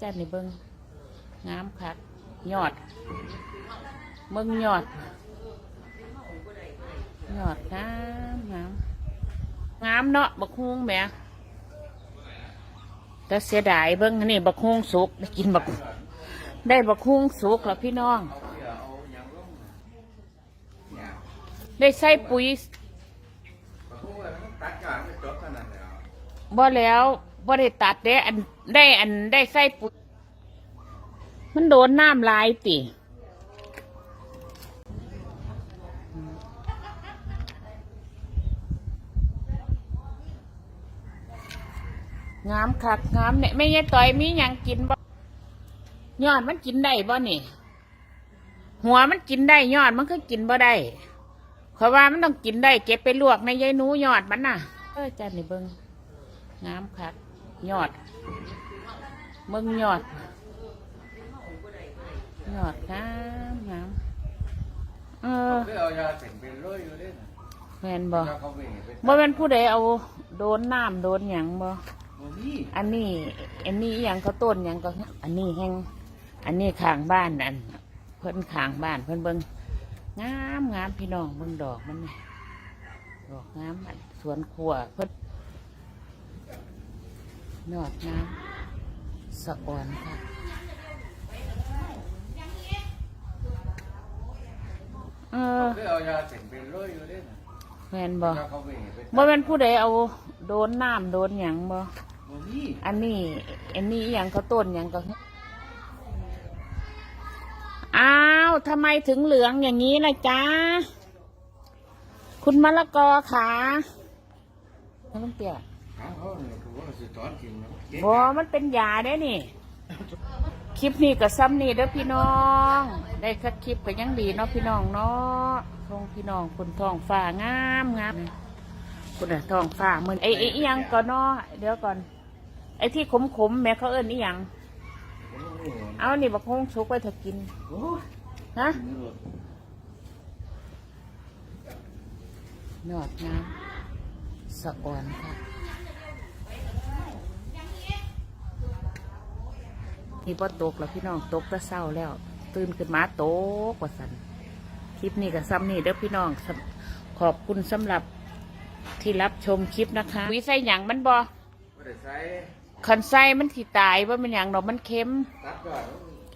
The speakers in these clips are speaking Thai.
จ้านี่เบิ้งงามคักยอดเบิ้งยอดยอดงามงามงามเนาะบักฮุงแหม่แต่เสียดายเบิ้งนี่บักฮุงสุกได้กินบักได้บักฮุงสุกแล้วพี่น้อง ได้ใส่ปุ๋ยบ่แล้ว บ่ได้ตัดเด้อันได้อันได้ใส่ปุ๋ยมันโดนน้ำลายติงามคักงามเนี่ยไม่ใช่ต่อยมีหยังกินบ่ยอดมันกินได้บ่นี่ หัวมันกินได้ยอดมันก็กินบ่ได้เพราะว่ามันต้องกินได้เก็บไปลวกในยายหนูยอดมันน่ะเออจ้านี่เบิ้งงามคัก ยอดเบิงยอด ยอดงามงามเออเขาเอายาเสร็จเป็นร้อยอยู่เลยนะแมนบ่ยาเขาไปเห็นเป็นบ่แม่นผู้ใดเอาโดนน้ำโดนหยังบ่โอ้นี่อันนี้ อันนี้อหยังเขาต้นหยังก็ อันนี้แห้งอันนี้ข้างบ้านอันเพิ่นข้างบ้านเพิ่นเบิ่งงามงามพี่น้องเบิ่งดอกมันนี่ดอกงามอันสวนครัวเพิ่น ยอดงามสะอ่อนค่ะ เออเขาเอายาเสร็จเป็นร้อยอยู่เลยนะแม่นบ่ยาเขาไปเห็นเป็นบ่แม่นผู้ใดเอาโดนน้ำโดนหยังบ่โอ้นี่อันนี้ อันนี้อหย่างเขาต้นอหย่างก็อ้าวทำไมถึงเหลืองอย่างนี้ล่ะจ๊ะ คุณมะละกอขาน้ำเตี้ย หาเขาเนี่ยคือว่าสิตอนกินเนาะบอมันเป็นยาได้นี่ คลิปนี้กับซ้ำนี่เด้อพี่น้อง ได้คัดคลิปก็ยังดีเนาะพี่น้องเนาะทองพี่น้องคุณทองฟ้างามงามคุณอะทองฟ้ามือนไอ้ไอ้อิหยังก่อนเนาะเดี๋ยวก่อน ไอ้ที่ขมขมๆแม่เขาเอิ้นอีหยังเอานี่บักฮงชุกไว้เถอะกินโอ้ยฮะนี่รถยอดน้ำสะอ่อนค่ะ นี่พอตกแล้วพี่น้องตกแต่เศร้าแล้ว ตื่นขึ้นมาตกว่าสันคลิปนี้กับซ้ำนี่เด้อพี่น้องสำขอบคุณสำหรับที่รับชมคลิปนะคะวิใส่หยังมันบอไม่ได้ใส่คันไส้มันที่ตายว่ามันหยังดอกมันเค็มตัดก่อน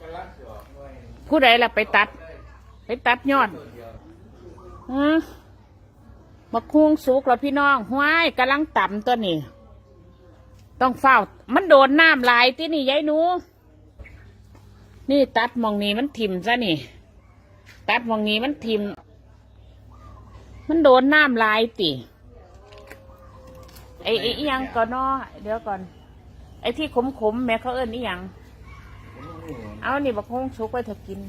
ก็รักเสียไว้ผู้ใดล่ะไปตัด ไปตัดยอดเดียวฮะมะคุงสุกแล้วพี่น้องห้วยกำลังต่ำตัวนี้ ต้องเฝ้า มันโดนน้ำลายที่นี่ยายหนู นี่ตัดมองนี้มันทิ่มซะนี่ ตัดมองนี้มันทิ่มมันโดนน้ำลายติไอ้ไอ้อิหยังก่อนเนาะเดี๋ยวก่อน ไอ้ที่ขมขมแม่เขาเอิ้นอีหยัง เอานี่บักฮงสุกไว้เถอะกิน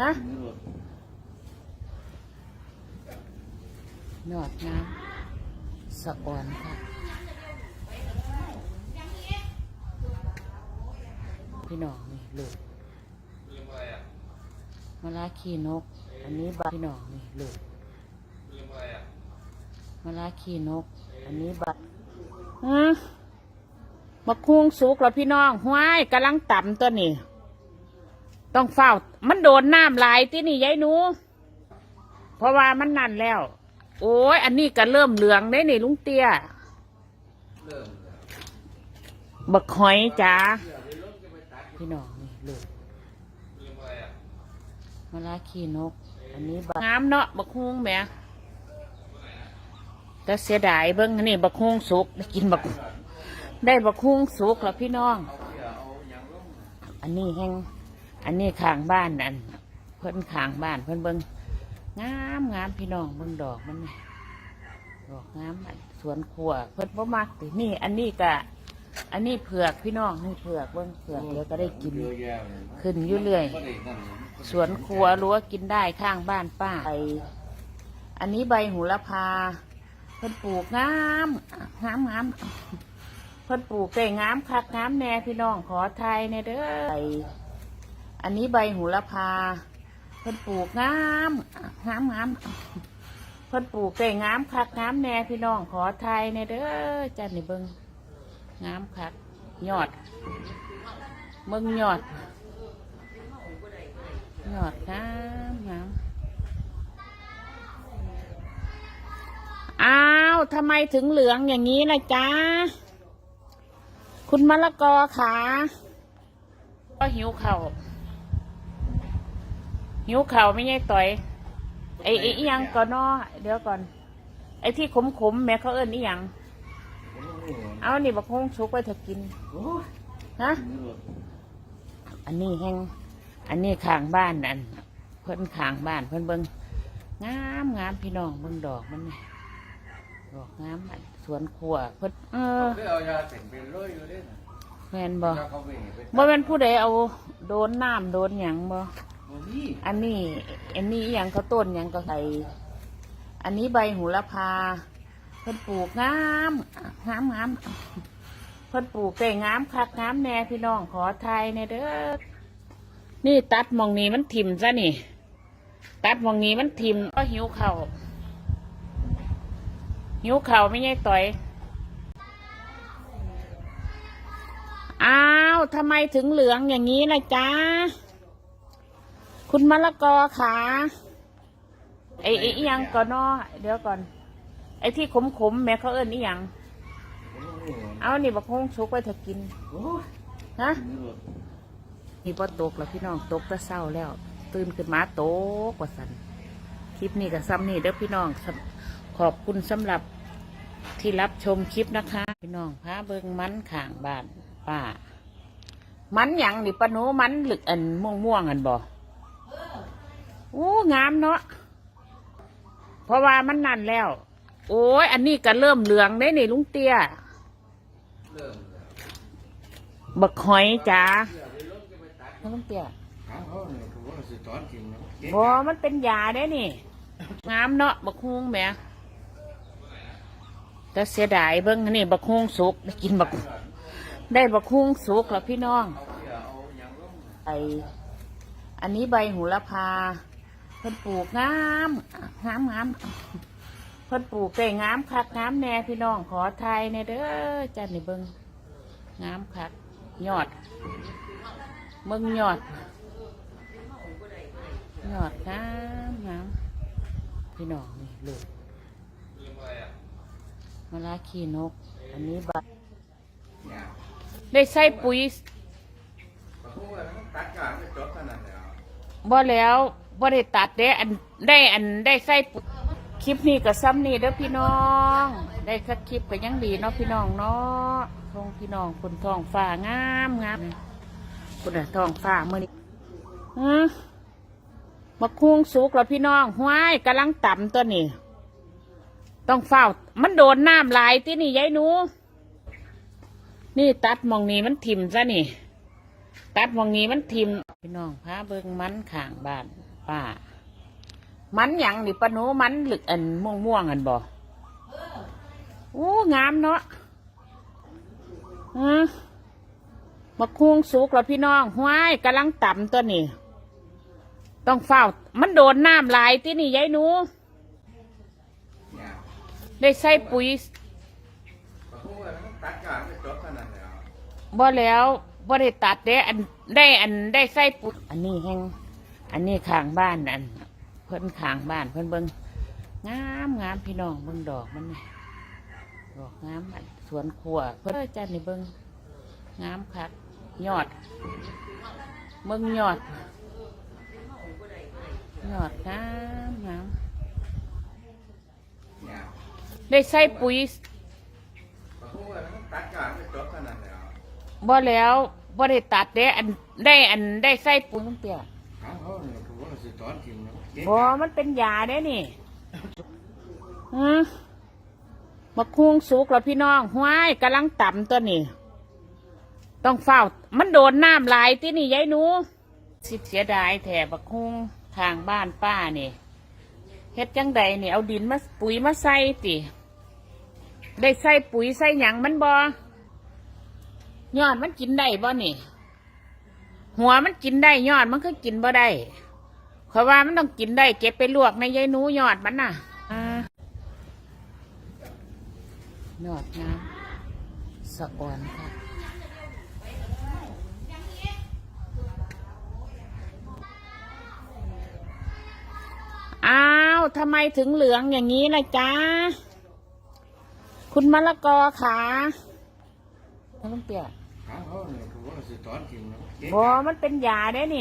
ฮะนี่รถยอดน้ำสะอ่อนค่ะ พี่น้องนี่ลูกมะลาขี้นก อันนี้ใบพี่น้องนี่ลูกมะลาขี้นก อันนี้ใบฮะบักคุงสุกแล้วพี่น้องห้วยกำลังต่ำตัวนี้ ต้องเฝ้า มันโดนน้ำลายที่นี่ยายหนู เพราะว่ามันนั่นแล้ว โอ้ยอันนี้ก็เริ่มเหลืองได้นี่ลุงเตี้ยบักหอยจ้า พี่น้องนี่ลูกเรื่องอะไรอะมะลาขี้นก อันนี้บักงามเนาะบักฮุงแหม่แต่เสียดายเบิ้งอันนี่บักฮุงสุกได้กินบักได้บักฮุงสุกแล้วพี่น้องเอาเดี๋ยวเอาอย่างลงอันนี้แห้งอันนี้ข้างบ้านอันเพิ่นข้างบ้านเพิ่นเบิ้งงามงามพี่น้องเบิ้งดอกมันนี่ดอกงามอันสวนครัวเพิ่นบ่มักตินี่อันนี้ก็ อันนี้เผือกพี่น้องนี่เผือกเบิ้งเผือกเดี๋ยวก็ได้กินเยอะแยะเลยขึ้นอยู่เรื่อยบ่ได้นั่นหรอกสวนครัวรั้วกินได้ข้างบ้านป้าใบอันนี้ใบหูละพา เพิ่นปลูกงามงามงามเพิ่นปลูกได้งามคักงามแน่พี่น้องขอไทยในเด้อใบอันนี้ใบหูละพา เพิ่นปลูกงามงามงามเพิ่นปลูกได้งามคักงามแน่พี่น้องขอไทยในเด้อจันนี่เบิง งามคักยอดเมืองยอดยอดงามงามอ้าวทำไมถึงเหลืองอย่างนี้ล่ะจ๊ะ คุณมะละกอขาก็หิวเข่าหิวเข่าไม่ใช่ต่อย ไอ้ไอ้ยังก่อนนาะเดี๋ยวก่อน ไอ้ที่ขมขมแม่เขาเอิ้นอีหยัง เอานี่บักฮงชุกไว้เถอะกินฮะอันนี้แห้งอันนี้ข้างบ้านอันเพิ่นข้างบ้านเพิ่นเบิ่งงามงามพี่น้องเบิ่งดอกมันนี่ดอกงามอันสวนครัวเพิ่นเออเขาเอายาเสร็จเป็นร้อยอยู่ด้วยนะแม่นบ่ยาเขาไม่เห็นเป็นบ่แม่นผู้ใดเอาโดนน้ำโดนหยังบ่บ่มีอันนี้ อันนี้อหยังเขาต้นหยังก็ใส่อันนี้ใบหูละพา เพิ่นปลูกงามงามงามเพิ่นปลูกได้งามคักงามแน่พี่น้องขอไทยในเด้อนี่ตัดมองนี้มันทิ่มซะนี่ ตัดมองนี้มันทิ่มก็หิวเข่าหิวเข่าไม่ใช่ต่อยอ้าวทำไมถึงเหลืองอย่างนี้ล่ะจ๊ะคุณมะละกอขาไอ้ไอ้ยังก่อนเนาะเดี๋ยวก่อน ไอ้ที่ขมขมๆแม่เขาเอิ้นอีหยัง เอานี่บักฮงชุกไว้เถอะกิน ฮะ นี่พอตกแล้วพี่น้องตกแต่เศร้าแล้ว ตื่นขึ้นมาตกว่าสันคลิปนี้กับซ้ำนี่เด้อพี่น้องสำขอบคุณสำหรับที่รับชมคลิปนะคะ พี่น้องพาเบิงมันข่างบ้านป้า มันหยังนี่ปะโนมันหลึกอันม่วงม่วงๆอันบ่อู้งามเนาะเพราะว่ามันนั่นแล้ว โอ้ย อันนี้ก็เริ่มเหลืองได้นี่ลุงเตี้ย บักหอยจ้าลุงเตี้ยบอมันเป็นยาได้นี่งามเนาะบักฮุงแหม่แต่เสียดายเบิ้งนี่บักฮุงสุกได้กินบักได้บักฮุงสุกแล้วพี่น้องไออันนี้ใบหูละพาเพิ่นปลูกงามงามงาม พิ่นปลูกได้งามคักงามแน่พี่น้องขอไทยในเด้อจันนี่เบิ้งงามคักยอดเบิ้งยอดยอดงามงามพี่น้องนี่ลูกมะลาขีนก อันนี้บเนี่ยได้ใส่ปุ๋ยเขาพูดว่ามันตัดกลางไปจบเท่านั้นแล้วบ่แล้วบ่ได้ตัดเด้อันได้อันได้ใส่ปุ๋ย คลิปนี้กับซ้ำนี่เด้อพี่น้อง ได้สักคลิปก็ยังดีเนาะพี่น้องเนาะทองพี่น้องคนทองฟ้างามงามคนทองฟ้าเมื่อนี้ฮะมาคุ้งสุกแล้วพี่น้องห้วยกำลังต่ำตัวนี้ ต้องเฝ้า มันโดนน้ำลายที่นี่ยายหนู นี่ตัดมองนี้มันทิ่มซะนี่ ตัดมองนี้มันทิ่มพี่น้องพาเบิ่งมันข้างบานป้า มันหยังนี่ปะโนมันหลึกอันม่วงม่วงอันบ่อู้งามเนาะฮะมาคุ้งสุกแล้วพี่น้องห้วยกำลังต่ำตัวนี้ต้องเฝ้า มันโดนน้ำลายที่นี่ยายหนู ได้ใส่ปุ๋ยเขาพูดว่ามันตัดกลางไปจบเท่านั้นแล้วบ่แล้วบ่ได้ตัดเด้อันได้อันได้ใส่ปุ๋ยอันนี้แห้งอันนี้ข้างบ้านอัน เพิ่นข้างบ้านเพิ่นเบิ่งงามงามพี่น้องเบิ่งดอกมันนี่ดอกงามสวนครัวเพิ่นเอ้ยจันนี่เบิ่งงามคักยอดเบิ่งยอดยอดงามงามได้ใส่ปุ๋ยเขาพูดว่ามันตัดกลางไปจบเท่านั้นแล้วบ่ได้ตัดเด้อันได้อันได้ใส่ปุ๋ยลุงเตี้ยห สิตอนจริงเนาะบอมันเป็นยาได้นี่ฮะมาคุ้งสุกแล้วพี่น้องห้วยกำลังต่ำตัวนี้ต้องเฝ้า มันโดนน้ำลายที่นี่ยายหนูสิเสียดายแถบบักคุ้งทางบ้านป้านี่เฮ็ดจังใดนี่เอาดินมาปุ๋ยมาใส่ติได้ใส่ปุ๋ยใส่หยังมันบอยอดมันกินได้บ่นี่ หัวมันกินได้ยอดมันก็กินบ่ได้ เพราะว่ามันต้องกินได้เก็บไปลวกในยายหนูยอดมันน่ะยอดนะสะออนค่ะอ้าวทำไมถึงเหลืองอย่างนี้นะจ๊ะ คุณมะละกอขาต้องเปียกบ่มันเป็นยาได้นี่